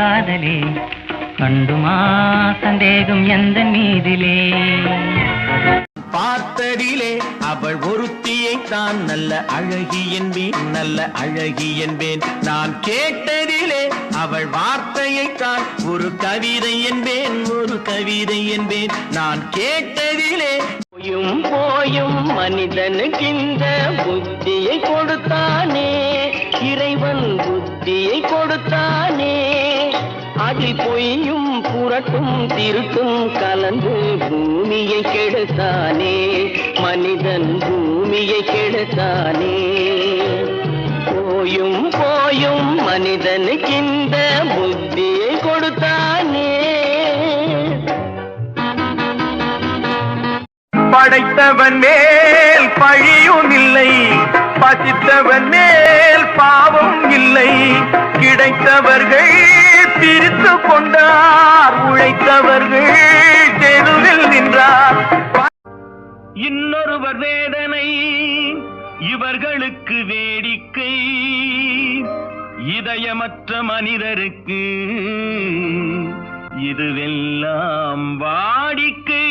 காதலே. கண்டுமா சந்தேகம் எந்த மீதிலே? பார்த்ததிலே அவள் ஒருத்தியை தான் நல்ல அழகி என்பேன் நல்ல அழகி என்பேன். நான் கேட்டதிலே அவள் வார்த்தையை தான் ஒரு கவிதை என்பேன் ஒரு கவிதை என்பேன். நான் கேட்டதிலே போயும் போயும் மனிதனுக்கிந்த புத்தியை கொடுத்தானே இறைவன் புத்தியை கொடுத்தானே. அதில் பொய்யும் புரட்டும் திருட்டும் கலந்து பூமியை கெடுத்தானே. மனிதன் பூமியை கெடுத்தானே. போயும் போயும் மனிதனுக்கிந்த புத்தியை கொடுத்தானே. படைத்தவன் மேல் பழியும் இல்லை பசித்தவன் மேல் பாவம் இல்லை. கிடைத்தவர்கள் பிரித்து கொண்டார் உழைத்தவர்கள் தெருவில் நின்றார். இன்னொருவர் வேதனை இவர்களுக்கு வேடிக்கை. இதயமற்ற மனிதருக்கு இதுவெல்லாம் வாடிக்கை.